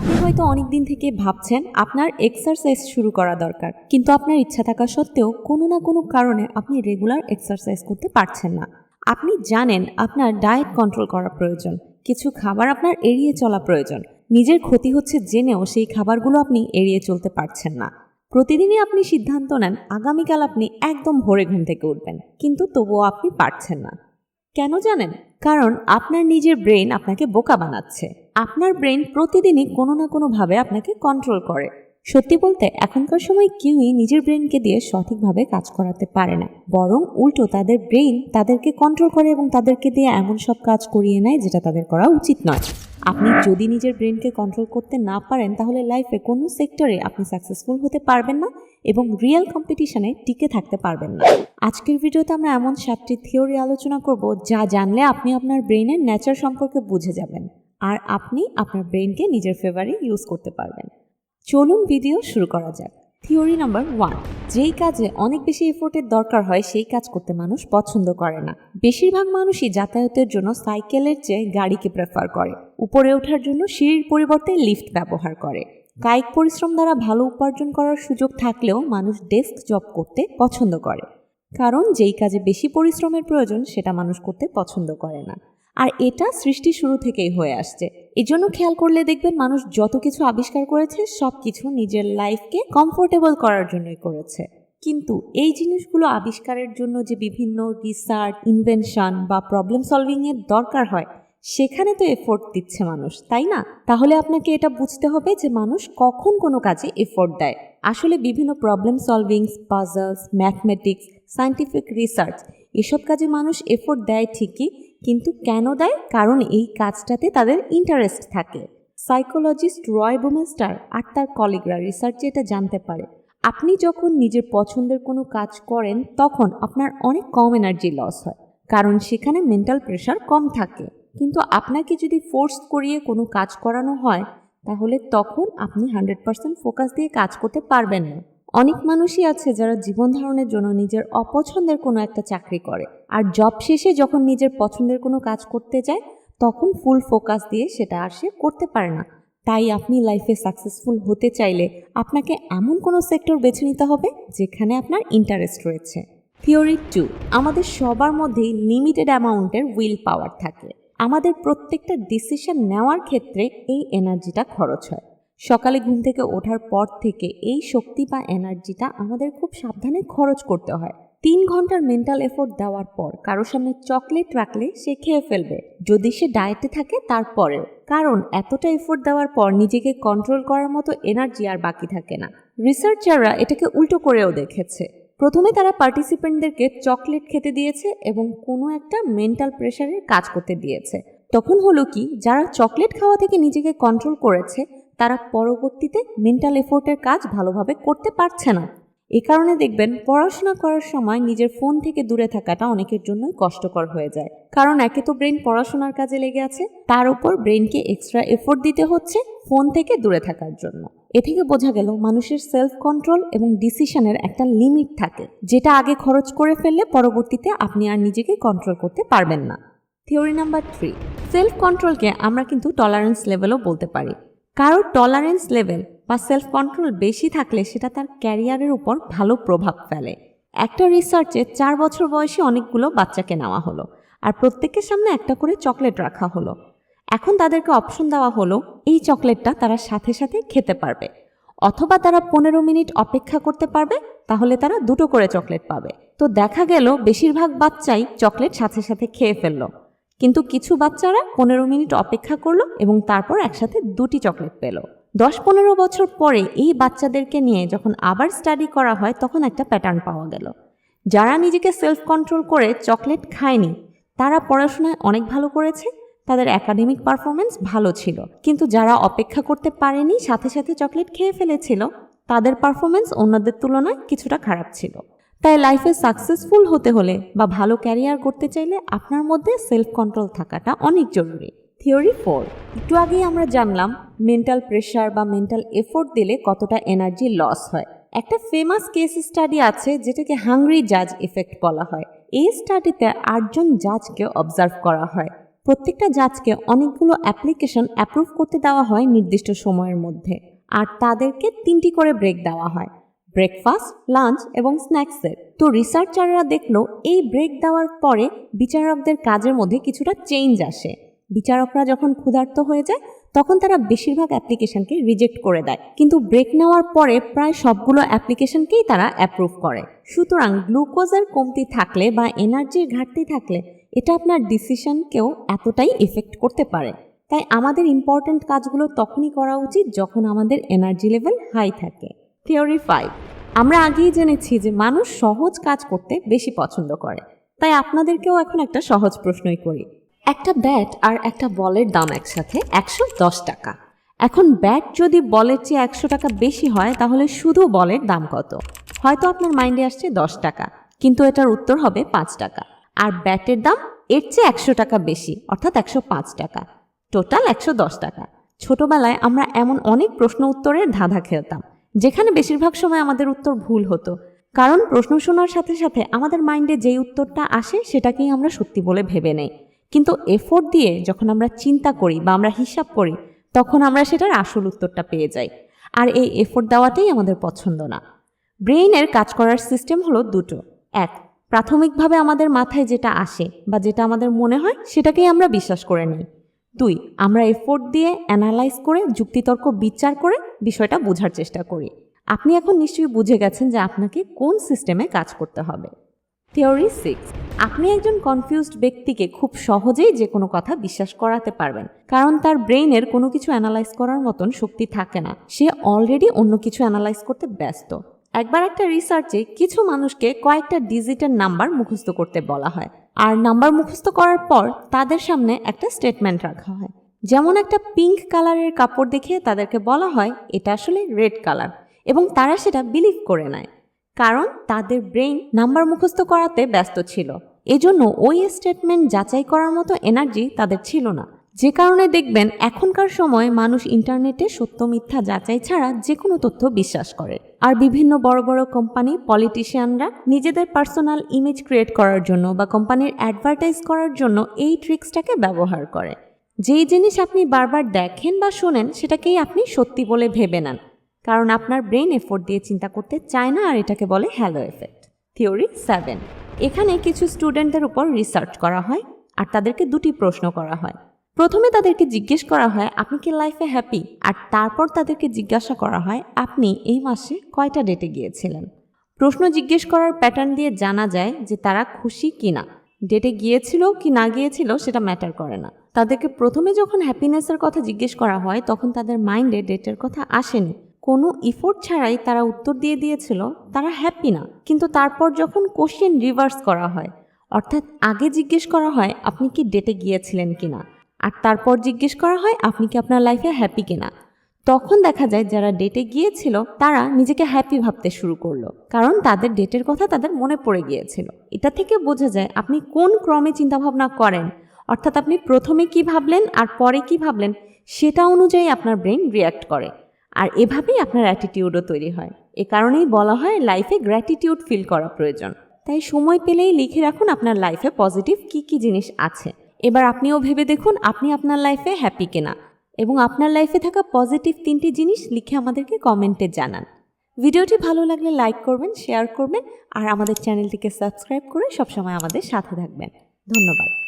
আপনি হয়তো অনেক দিন থেকে ভাবছেন আপনার এক্সারসাইজ শুরু করা দরকার, কিন্তু আপনার ইচ্ছা থাকা সত্ত্বেও কোনো না কোনো কারণে আপনি রেগুলার এক্সারসাইজ করতে পারছেন না। আপনি জানেন আপনার ডায়েট কন্ট্রোল করা প্রয়োজন, কিছু খাবার আপনার এড়িয়ে চলা প্রয়োজন, নিজের ক্ষতি হচ্ছে জেনেও সেই খাবারগুলো আপনি এড়িয়ে চলতে পারছেন না। প্রতিদিনই আপনি সিদ্ধান্ত নেন, আগামীকাল আপনি একদম ভোরে ঘুম থেকে উঠবেন, কিন্তু তবুও আপনি পারছেন না। কেন জানেন? কারণ আপনার নিজের ব্রেন আপনাকে বোকা বানাচ্ছে। আপনার ব্রেন প্রতিদিনই কোনো না কোনোভাবে আপনাকে কন্ট্রোল করে। সত্যি বলতে, এখনকার সময় কেউই নিজের ব্রেনকে দিয়ে সঠিকভাবে কাজ করাতে পারে না। বরং উল্টো তাদের ব্রেন তাদেরকে কন্ট্রোল করে এবং তাদেরকে দিয়ে এমন সব কাজ করিয়ে নেয় যেটা তাদের করা উচিত নয়। আপনি যদি নিজের ব্রেনকে কন্ট্রোল করতে না পারেন, তাহলে লাইফে কোনো সেক্টরে আপনি সাকসেসফুল হতে পারবেন না। এবং রিয়েল কম্পিটিশনে টিকে থাকতে পারবেন না। আজকের ভিডিওতে আমরা এমন সাতটি থিওরি আলোচনা করব যা জানলে আপনি আপনার ব্রেনের নেচার সম্পর্কে বুঝে যাবেন আর আপনি আপনার ব্রেনকে নিজের ফেভারে ইউজ করতে পারবেন। চলুন ভিডিও শুরু করা যাক। থিওরি নাম্বার ওয়ান যেই কাজে অনেক বেশি এফোর্টের দরকার হয়, সেই কাজ করতে মানুষ পছন্দ করে না। বেশিরভাগ মানুষই যাতায়াতের জন্য সাইকেলের চেয়ে গাড়িকে প্রেফার করে। উপরে ওঠার জন্য সিঁড়ির পরিবর্তে লিফট ব্যবহার করে। কায়িক পরিশ্রম দ্বারা ভালো উপার্জন করার সুযোগ থাকলেও মানুষ ডেস্ক জব করতে পছন্দ করে। কারণ যেই কাজে বেশি পরিশ্রমের প্রয়োজন, সেটা মানুষ করতে পছন্দ করে না। আর এটা সৃষ্টি শুরু থেকেই হয়ে আসছে। এজন্য খেয়াল করলে দেখবেন মানুষ যত কিছু আবিষ্কার করেছে, সব কিছু নিজের লাইফকে কমফোর্টেবল করার জন্যই করেছে। কিন্তু এই জিনিসগুলো আবিষ্কারের জন্য যে বিভিন্ন রিসার্চ ইনভেনশন বা প্রবলেম সলভিংয়ের দরকার হয় সেখানে তো এফোর্ট দিচ্ছে মানুষ, তাই না? তাহলে আপনাকে এটা বুঝতে হবে যে মানুষ কখন কোনো কাজে এফোর্ট দেয়। আসলে বিভিন্ন problem solvings puzzles mathematics scientific research এসব কাজে মানুষ এফোর্ট দেয় ঠিকই, কিন্তু কেন দেয়? কারণ এই কাজটাতে তাদের ইন্টারেস্ট থাকে। সাইকোলজিস্ট রয় বুমেস্টার আর তার কলিগরা রিসার্চে এটা জানতে পারে। আপনি যখন নিজের পছন্দের কোনো কাজ করেন, তখন আপনার অনেক কম এনার্জি লস হয়, কারণ সেখানে মেন্টাল প্রেশার কম থাকে। কিন্তু আপনাকে যদি ফোর্স করিয়ে কোনো কাজ করানো হয়, তাহলে তখন আপনি হান্ড্রেড পার্সেন্ট ফোকাস দিয়ে কাজ করতে পারবেন না। অনেক মানুষই আছে যারা জীবন ধারণের জন্য নিজের অপছন্দের কোনো একটা চাকরি করে। আর জব শেষে যখন নিজের পছন্দের কোনো কাজ করতে যায়, তখন ফুল ফোকাস দিয়ে সেটা আর সে করতে পারে না। তাই আপনি লাইফে সাকসেসফুল হতে চাইলে আপনাকে এমন কোনো সেক্টর বেছে নিতে হবে, যেখানে আপনার ইন্টারেস্ট রয়েছে। থিওরি টু আমাদের সবার মধ্যেই লিমিটেড অ্যামাউন্টের উইল পাওয়ার থাকে। আমাদের প্রত্যেকটা ডিসিশন নেওয়ার ক্ষেত্রে এই এনার্জিটা খরচ হয়। সকালে ঘুম থেকে ওঠার পর থেকে এই শক্তি বা এনার্জিটা আমাদের খুব সাবধানে খরচ করতে হয়। তিন ঘণ্টার মেন্টাল এফোর্ট দেওয়ার পর কারোর সামনে চকলেট রাখলে সে খেয়ে ফেলবে। যদি সে ডায়েটে থাকে, তারপরেও। কারণ এতটা এফোর্ট দেওয়ার পর নিজেকে কন্ট্রোল করার মতো এনার্জি আর বাকি থাকে না। রিসার্চাররা এটাকে উল্টো করেও দেখেছে। প্রথমে তারা পার্টিসিপেন্টদেরকে চকলেট খেতে দিয়েছে এবং কোনো একটা মেন্টাল প্রেশারের কাজ করতে দিয়েছে। তখন হলো কি, যারা চকলেট খাওয়া থেকে নিজেকে কন্ট্রোল করেছে, তারা পরবর্তীতে মেন্টাল এফোর্টের কাজ ভালোভাবে করতে পারছে না। এ কারণে দেখবেন, পড়াশোনা করার সময় নিজের ফোন থেকে দূরে থাকাটা অনেকের জন্যই কষ্টকর হয়ে যায়। কারণ একে তো ব্রেন পড়াশোনার কাজে লেগে আছে, তার উপর ব্রেনকে এক্সট্রা এফোর্ট দিতে হচ্ছে ফোন থেকে দূরে থাকার জন্য। এ থেকে বোঝা গেল মানুষের সেলফ কন্ট্রোল এবং ডিসিশনের একটা লিমিট থাকে, যেটা আগে খরচ করে ফেললে পরবর্তীতে আপনি আর নিজেকে কন্ট্রোল করতে পারবেন না। থিওরি নাম্বার থ্রি সেলফ কন্ট্রোলকে আমরা কিন্তু টলারেন্স লেভেলও বলতে পারি। কারোর টলারেন্স লেভেল বা সেলফ কন্ট্রোল বেশি থাকলে সেটা তার ক্যারিয়ারের উপর ভালো প্রভাব ফেলে। একটা রিসার্চে চার বছর বয়সী অনেকগুলো বাচ্চাকে নেওয়া হলো, আর প্রত্যেকের সামনে একটা করে চকলেট রাখা হলো। এখন তাদেরকে অপশন দেওয়া হলো, এই চকলেটটা তারা সাথে সাথে খেতে পারবে। অথবা তারা পনেরো মিনিট অপেক্ষা করতে পারবে, তাহলে তারা দুটো করে চকলেট পাবে। তো দেখা গেল, বেশিরভাগ বাচ্চাই চকলেট সাথে সাথে খেয়ে ফেলল। কিন্তু কিছু বাচ্চারা পনেরো মিনিট অপেক্ষা করল এবং তারপর একসাথে দুটি চকলেট পেল। দশ পনেরো বছর পরে এই বাচ্চাদেরকে নিয়ে যখন আবার স্টাডি করা হয়, তখন একটা প্যাটার্ন পাওয়া গেল। যারা নিজেকে সেলফ কন্ট্রোল করে চকলেট খায়নি, তারা পড়াশোনায় অনেক ভালো করেছে তাদের একাডেমিক পারফরমেন্স ভালো ছিল। কিন্তু যারা অপেক্ষা করতে পারেনি, সাথে সাথে চকলেট খেয়ে ফেলেছিল, তাদের পারফরমেন্স অন্যদের তুলনায় কিছুটা খারাপ ছিল। তাই লাইফে সাকসেসফুল হতে হলে বা ভালো ক্যারিয়ার করতে চাইলে আপনার মধ্যে সেলফ কন্ট্রোল থাকাটা অনেক জরুরি। থিওরি ফোর একটু আগেই আমরা জানলাম মেন্টাল প্রেশার বা মেন্টাল এফোর্ট দিলে কতটা এনার্জি লস হয়। একটা ফেমাস কেস স্টাডি আছে, যেটাকে হাংরি জাজ এফেক্ট বলা হয়। এই স্টাডিতে আটজন জাজকে অবজার্ভ করা হয়। প্রত্যেকটা জাজকে অনেকগুলো অ্যাপ্লিকেশন অ্যাপ্রুভ করতে দেওয়া হয় নির্দিষ্ট সময়ের মধ্যে। আর তাদেরকে তিনটি করে ব্রেক দেওয়া হয়, ব্রেকফাস্ট, লাঞ্চ এবং স্ন্যাক্সের। তো রিসার্চাররা দেখল, এই ব্রেক দেওয়ার পরে বিচারকদের কাজের মধ্যে কিছুটা চেঞ্জ আসে। বিচারকরা যখন ক্ষুধার্ত হয়ে যায়, তখন তারা বেশিরভাগ অ্যাপ্লিকেশনকে রিজেক্ট করে দেয়। কিন্তু ব্রেক নেওয়ার পরে প্রায় সবগুলো অ্যাপ্লিকেশনকেই তারা অ্যাপ্রুভ করে। সুতরাং গ্লুকোজের কমতি থাকলে বা এনার্জির ঘাটতি থাকলে এটা আপনার ডিসিশনকেও এতটাই এফেক্ট করতে পারে। তাই আমাদের ইম্পর্ট্যান্ট কাজগুলো তখনই করা উচিত যখন আমাদের এনার্জি লেভেল হাই থাকে। থিওরি ফাইভ আমরা আগেই জেনেছি যে মানুষ সহজ কাজ করতে বেশি পছন্দ করে। তাই আপনাদেরকেও এখন একটা সহজ প্রশ্নই করি। একটা ব্যাট আর একটা বলের দাম একসাথে একশো দশ টাকা। এখন ব্যাট যদি বলের চেয়ে একশো টাকা বেশি হয়, তাহলে শুধু বলের দাম কত? হয়তো আপনার মাইন্ডে আসছে দশ টাকা, কিন্তু এটার উত্তর হবে পাঁচ টাকা। আর ব্যাটের দাম এর চেয়ে একশো টাকা বেশি, অর্থাৎ একশো পাঁচ টাকা। টোটাল একশো দশ টাকা। ছোটবেলায় আমরা এমন অনেক প্রশ্ন উত্তরের ধাঁধা খেলতাম, যেখানে বেশিরভাগ সময় আমাদের উত্তর ভুল হতো। কারণ প্রশ্ন শোনার সাথে সাথে আমাদের মাইন্ডে যেই উত্তরটা আসে সেটাকেই আমরা সত্যি বলে ভেবে নেই। কিন্তু এফোর্ট দিয়ে যখন আমরা চিন্তা করি বা আমরা হিসাব করি, তখন আমরা সেটার আসল উত্তরটা পেয়ে যাই। আর এই এফোর্ট দেওয়াটাই আমাদের পছন্দ না। ব্রেইনের কাজ করার সিস্টেম হলো দুটো। এক প্রাথমিকভাবে আমাদের মাথায় যেটা আসে বা যেটা আমাদের মনে হয়, সেটাকেই আমরা বিশ্বাস করে নিই। দুই, আমরা এফোর্ট দিয়ে অ্যানালাইজ করে, যুক্তিতর্ক বিচার করে বিষয়টা বোঝার চেষ্টা করি। আপনি এখন নিশ্চয়ই বুঝে গেছেন যে আপনাকে কোন সিস্টেমে কাজ করতে হবে। থিওরি সিক্স আপনি একজন কনফিউজড ব্যক্তিকে খুব সহজেই যে কোনো কথা বিশ্বাস করাতে পারবেন, কারণ তার ব্রেইনের কোনো কিছু অ্যানালাইজ করার মতন শক্তি থাকে না। সে অলরেডি অন্য কিছু অ্যানালাইজ করতে ব্যস্ত। একবার একটা রিসার্চে কিছু মানুষকে কয়েকটা ডিজিটের নাম্বার মুখস্থ করতে বলা হয়। আর নাম্বার মুখস্থ করার পর তাদের সামনে একটা স্টেটমেন্ট রাখা হয়। যেমন একটা পিঙ্ক কালারের কাপড় দেখে তাদেরকে বলা হয়, এটা আসলে রেড কালার এবং তারা সেটা বিলিভ করে নেয়। কারণ তাদের ব্রেইন নাম্বার মুখস্থ করাতে ব্যস্ত ছিল। এজন্য ওই স্টেটমেন্ট যাচাই করার মতো এনার্জি তাদের ছিল না। যে কারণে দেখবেন এখনকার সময় মানুষ ইন্টারনেটে সত্য মিথ্যা যাচাই ছাড়া যে কোনো তথ্য বিশ্বাস করে। আর বিভিন্ন বড় বড় কোম্পানি, পলিটিশিয়ানরা নিজেদের পার্সোনাল ইমেজ ক্রিয়েট করার জন্য বা কোম্পানির অ্যাডভার্টাইজ করার জন্য এই ট্রিক্সটাকে ব্যবহার করে। যেই জিনিস আপনি বারবার দেখেন বা শোনেন, সেটাকেই আপনি সত্যি বলে ভেবে নেন। কারণ আপনার ব্রেন এফোর্ট দিয়ে চিন্তা করতে চায় না, আর এটাকে বলে হ্যালো এফেক্ট। Theory seven. এখানে কিছু স্টুডেন্টদের উপর রিসার্চ করা হয়, আর তাদেরকে দুটি প্রশ্ন করা হয়। প্রথমে তাদেরকে জিজ্ঞেস করা হয়, আপনি কি লাইফে হ্যাপি? আর তারপর তাদেরকে জিজ্ঞাসা করা হয়, আপনি এই মাসে কয়টা ডেটে গিয়েছিলেন? প্রশ্ন জিজ্ঞেস করার প্যাটার্ন দিয়ে জানা যায় যে তারা খুশি কি না ডেটে গিয়েছিল কি না গিয়েছিল সেটা ম্যাটার করে না। তাদেরকে প্রথমে যখন হ্যাপিনেসের কথা জিজ্ঞেস করা হয়, তখন তাদের মাইন্ডে ডেটের কথা আসেনি। কোনো ইফোর্ট ছাড়াই তারা উত্তর দিয়ে দিয়েছিল, তারা হ্যাপি না। কিন্তু তারপর যখন কোশ্চেন রিভার্স করা হয়, অর্থাৎ আগে জিজ্ঞেস করা হয়, আপনি কি ডেটে গিয়েছিলেন কিনা? আর তারপর জিজ্ঞেস করা হয়, আপনি কি আপনার লাইফে হ্যাপি কিনা? তখন দেখা যায়, যারা ডেটে গিয়েছিল, তারা নিজেকে হ্যাপি ভাবতে শুরু করল। কারণ তাদের ডেটের কথা তাদের মনে পড়ে গিয়েছিল। এটা থেকে বোঝা যায়, আপনি কোন ক্রমে চিন্তাভাবনা করেন? অর্থাৎ আপনি প্রথমে কি ভাবলেন আর পরে কি ভাবলেন, সেটা অনুযায়ী আপনার ব্রেন রিয়াক্ট করে। আর এভাবেই আপনার অ্যাটিটিউডও তৈরি হয়। এ কারণেই বলা হয় লাইফে গ্র্যাটিটিউড ফিল করা প্রয়োজন। তাই সময় পেলেই লিখে রাখুন আপনার লাইফে পজিটিভ কি কি জিনিস আছে। এবার আপনিও ভেবে দেখুন আপনি আপনার লাইফে হ্যাপি কিনা। এবং আপনার লাইফে থাকা পজিটিভ তিনটি জিনিস লিখে আমাদেরকে কমেন্টে জানান। ভিডিওটি ভালো লাগলে লাইক করবেন শেয়ার করবেন, আর আমাদের চ্যানেলটিকে সাবস্ক্রাইব করে সবসময় আমাদের সাথে থাকবেন। ধন্যবাদ।